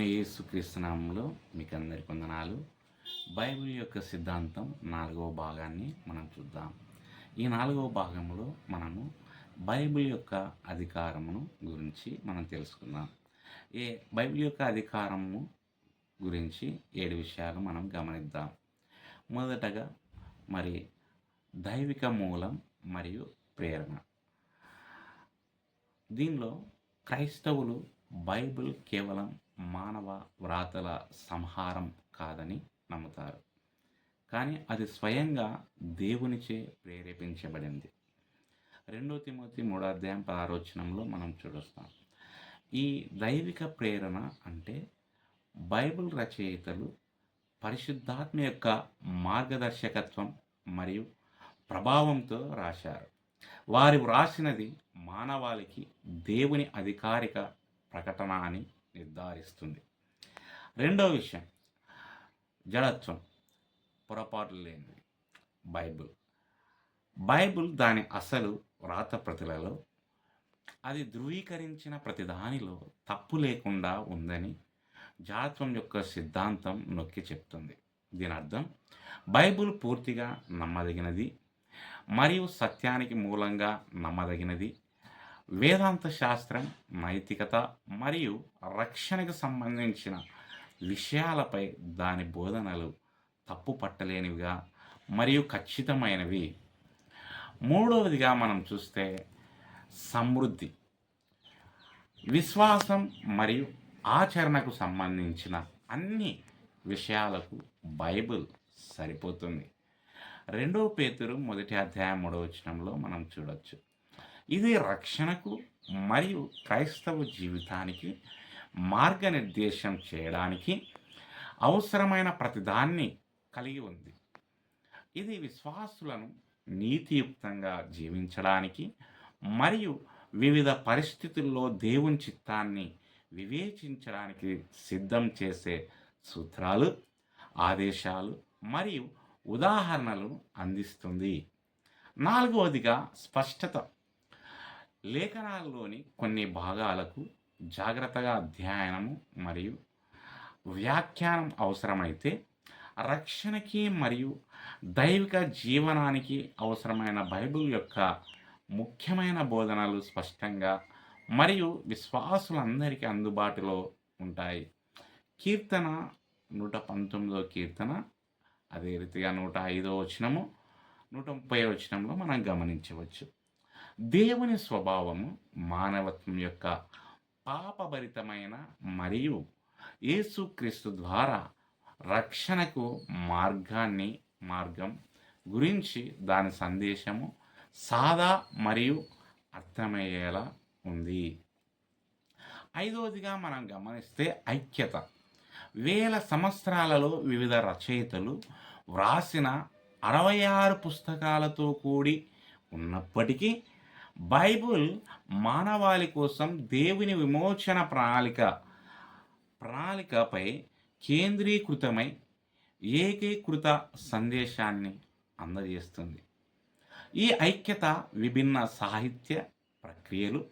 ప్రభు యేసుక్రీస్తునామంలో మీకు అందరి వందనాలు. బైబిల్ యొక్క సిద్ధాంతం నాలుగవ భాగాన్ని మనం చూద్దాం. ఈ నాలుగవ భాగంలో మనము బైబిల్ యొక్క అధికారమును గురించి మనం తెలుసుకుందాం. ఏ బైబిల్ యొక్క అధికారము గురించి ఏడు విషయాలు మనం గమనిద్దాం. మొదటగా మరి దైవిక మూలం మరియు ప్రేరణ. దీనిలో క్రైస్తవులు బైబిల్ కేవలం మానవ వ్రాతల సంహారం కాదని నమ్ముతారు. కానీ అది స్వయంగా దేవునిచే ప్రేరేపించబడింది. రెండో తిమోతి మూడో అధ్యాయం పదారోచనంలో మనం చూడొస్తాం. ఈ దైవిక ప్రేరణ అంటే బైబిల్ రచయితలు పరిశుద్ధాత్మ యొక్క మార్గదర్శకత్వం మరియు ప్రభావంతో రాశారు. వారు వ్రాసినది మానవాళికి దేవుని అధికారిక ప్రకటన అని నిర్ధారిస్తుంది రెండో విషయం జడత్వం పొరపాటు లేనిది. బైబిల్. బైబిల్ దాని అసలు వ్రాత ప్రతులలో అది ధృవీకరించిన ప్రతిదానిలో తప్పు లేకుండా ఉందని జాతత్వం యొక్క సిద్ధాంతం నొక్కి చెప్తుంది. దీని అర్థం బైబిల్ పూర్తిగా నమ్మదగినది మరియు సత్యానికి మూలంగా నమ్మదగినది వేదాంత శాస్త్రం నైతికత మరియు రక్షణకు సంబంధించిన విషయాలపై దాని బోధనలు తప్పు పట్టలేనివిగా మరియు ఖచ్చితమైనవి. మూడవదిగా మనం చూస్తే సమృద్ధి. విశ్వాసం మరియు ఆచరణకు సంబంధించిన అన్ని విషయాలకు బైబిల్ సరిపోతుంది. రెండవ పేతురు మొదటి అధ్యాయం మూడవ వచనంలో మనం చూడొచ్చు. ఇది రక్షణకు మరియు క్రైస్తవ జీవితానికి మార్గనిర్దేశం చేయడానికి అవసరమైన ప్రతిదాన్ని కలిగి ఉంది. ఇది విశ్వాసులను నీతియుక్తంగా జీవించడానికి మరియు వివిధ పరిస్థితుల్లో దేవుని చిత్తాన్ని వివేచించడానికి సిద్ధం చేసే సూత్రాలు ఆదేశాలు మరియు ఉదాహరణలు అందిస్తుంది. నాలుగవదిగా స్పష్టత. లేఖనాల్లోని కొన్ని భాగాలకు జాగ్రత్తగా అధ్యయనము మరియు వ్యాఖ్యానం అవసరమైతే రక్షణకి మరియు దైవిక జీవనానికి అవసరమైన బైబిల్ యొక్క ముఖ్యమైన బోధనలు స్పష్టంగా మరియు విశ్వాసులందరికీ అందుబాటులో ఉంటాయి. కీర్తన నూట పంతొమ్మిదో కీర్తన అదే రీతిగా నూట ఐదో వచనము నూట ముప్పై వచనంలో మనం గమనించవచ్చు. దేవుని స్వభావము మానవత్వం యొక్క పాపభరితమైన మరియు యేసుక్రీస్తు ద్వారా రక్షణకు మార్గాన్ని మార్గం గురించి దాని సందేశము సాదా మరియు అర్థమయ్యేలా ఉంది. ఐదవదిగా మనం గమనిస్తే ఐక్యత. వేల సంవత్సరాలలో వివిధ రచయితలు వ్రాసిన అరవై ఆరు పుస్తకాలతో కూడి ఉన్నప్పటికీ బైబుల్ మానవాళి కోసం దేవుని విమోచన ప్రణాళిక ప్రణాళికపై కేంద్రీకృతమై ఏకీకృత సందేశాన్ని అందజేస్తుంది. ఈ ఐక్యత విభిన్న సాహిత్య ప్రక్రియలు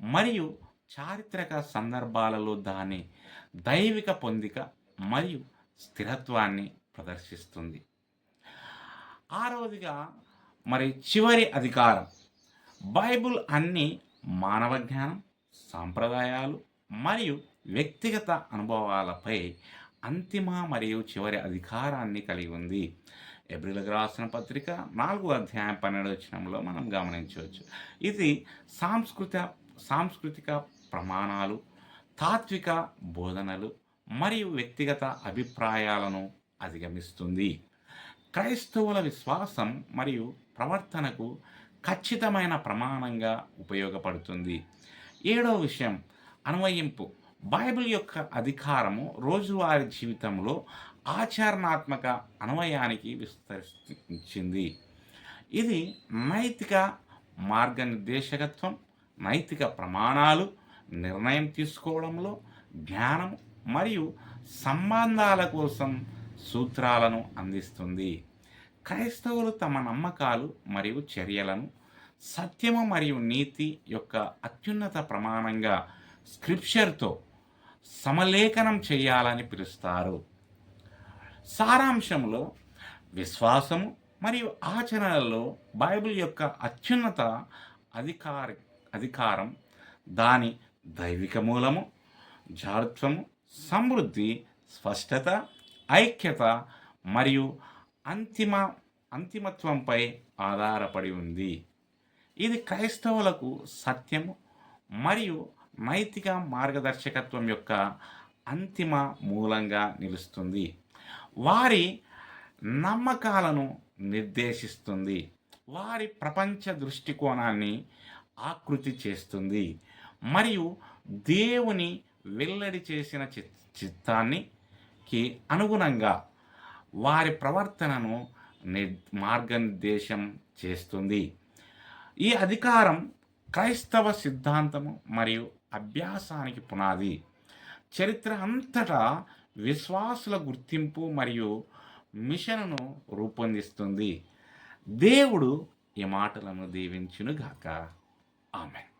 మరియు చారిత్రక సందర్భాలలో దాని దైవిక పొందిక మరియు స్థిరత్వాన్ని ప్రదర్శిస్తుంది. ఆరవదిగా మరి చివరి అధికారం. బైబుల్ అన్ని మానవ జ్ఞానం సాంప్రదాయాలు మరియు వ్యక్తిగత అనుభవాలపై అంతిమ మరియు చివరి అధికారాన్ని కలిగి ఉంది. ఎబ్రిలకు రాసిన పత్రిక నాలుగు అధ్యాయం పన్నెండు వచ్చినంలో మనం గమనించవచ్చు. ఇది సాంస్కృతిక సాంస్కృతిక ప్రమాణాలు తాత్విక బోధనలు మరియు వ్యక్తిగత అభిప్రాయాలను అధిగమిస్తుంది. క్రైస్తవుల విశ్వాసం మరియు ప్రవర్తనకు ఖచ్చితమైన ప్రమాణంగా ఉపయోగపడుతుంది. ఏడవ విషయం అన్వయింపు. బైబిల్ యొక్క అధికారము రోజువారీ జీవితంలో ఆచరణాత్మక అన్వయానికి విస్తరించింది ఇది నైతిక మార్గనిర్దేశకత్వం నైతిక ప్రమాణాలు నిర్ణయం తీసుకోవడంలో జ్ఞానం మరియు సంబంధాల కోసం సూత్రాలను అందిస్తుంది. క్రైస్తవులు తమ నమ్మకాలు మరియు చర్యలను సత్యము మరియు నీతి యొక్క అత్యున్నత ప్రమాణంగా స్క్రిప్చర్తో సమలేఖనం చేయాలని పిలుస్తారు. సారాంశంలో విశ్వాసము మరియు ఆచరణలో బైబిల్ యొక్క అత్యున్నత అధికారి అధికారం దాని దైవిక మూలము జాతత్వము సమృద్ధి స్పష్టత ఐక్యత మరియు అంతిమ అంతిమత్వంపై ఆధారపడి ఉంది. ఇది క్రైస్తవులకు సత్యము మరియు నైతిక మార్గదర్శకత్వం యొక్క అంతిమ మూలంగా నిలుస్తుంది. వారి నమ్మకాలను నిర్దేశిస్తుంది. వారి ప్రపంచ దృష్టికోణాన్ని ఆకృతి చేస్తుంది మరియు దేవుని వెల్లడి చేసిన చిత్తాన్ని కి అనుగుణంగా వారి ప్రవర్తనను నిర్ మార్గనిర్దేశం చేస్తుంది. ఈ అధికారం క్రైస్తవ సిద్ధాంతము మరియు అభ్యాసానికి పునాది. చరిత్ర అంతటా విశ్వాసుల గుర్తింపు మరియు మిషన్ను రూపొందిస్తుంది. దేవుడు ఈ మాటలను దీవించునుగాక. ఆమెన్.